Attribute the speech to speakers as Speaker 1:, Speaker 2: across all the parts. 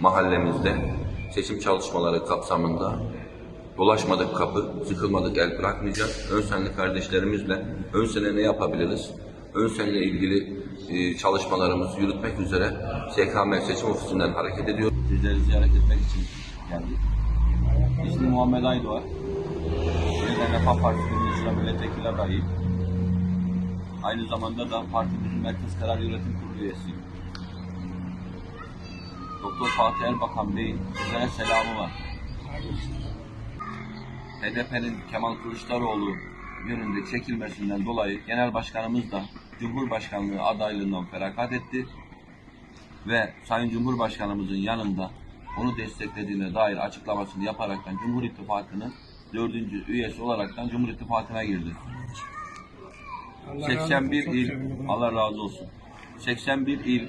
Speaker 1: Mahallemizde seçim çalışmaları kapsamında dolaşmadık kapı, sıkılmadık el bırakmayacağız. Ön senli kardeşlerimizle ön sene ne yapabiliriz? Ön senle ilgili e, çalışmalarımızı yürütmek üzere SKM seçim ofisinden hareket ediyoruz.
Speaker 2: Sizleri ziyaret etmek için geldik. İsmim Muhammed Aydoğan. Yeniden Refah Partisi'nin icra milletvekili adayıyım. Aynı zamanda da partimizin Merkez Karar Yönetim Kurulu üyesiyim. Doktor Fatih Erbakan Bey'in sizlere selamı var. HDP'nin Kemal Kılıçdaroğlu yönünde çekilmesinden dolayı Genel Başkanımız da Cumhurbaşkanlığı adaylığından feragat etti ve Sayın Cumhurbaşkanımızın yanında onu desteklediğine dair açıklamasını yaparaktan Cumhur İttifakı'nın dördüncü üyesi olaraktan Cumhur İttifakı'na girdi. 81 il, Allah razı olsun. 81 il,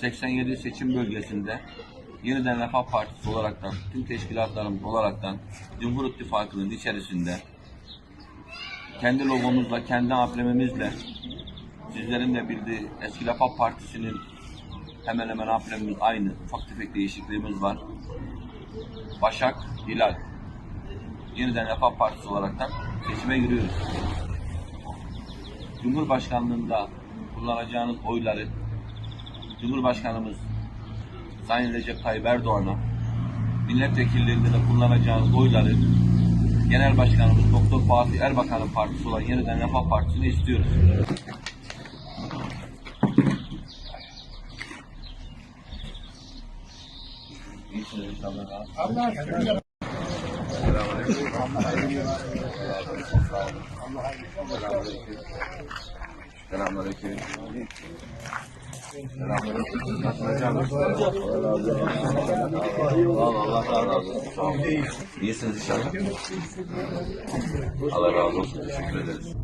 Speaker 2: 87 seçim bölgesinde yeniden Refah Partisi olaraktan, tüm teşkilatlarımız olaraktan Cumhur İttifakı'nın içerisinde kendi logomuzla, kendi amblemimizle sizlerin de bildiği eski Refah Partisi'nin hemen hemen amblemimiz aynı. Ufak tefek değişikliğimiz var. Başak, Hilal. Yeniden Refah Partisi olaraktan seçime giriyoruz. Cumhurbaşkanlığında kullanacağınız oyları Cumhurbaşkanımız Sayın Recep Tayyip Erdoğan'a milletvekilliğinde de kullanacağınız oyları Genel Başkanımız Doktor Fatih Erbakan'ın partisi olan Yeniden Refah Partisi'ne istiyoruz. İyisiniz inşallah. Selamünaleyküm. Selamünaleyküm. Allah Allah razı olsun. Sağ olun. İyisiniz inşallah. Allah razı olsun. Teşekkür ederiz.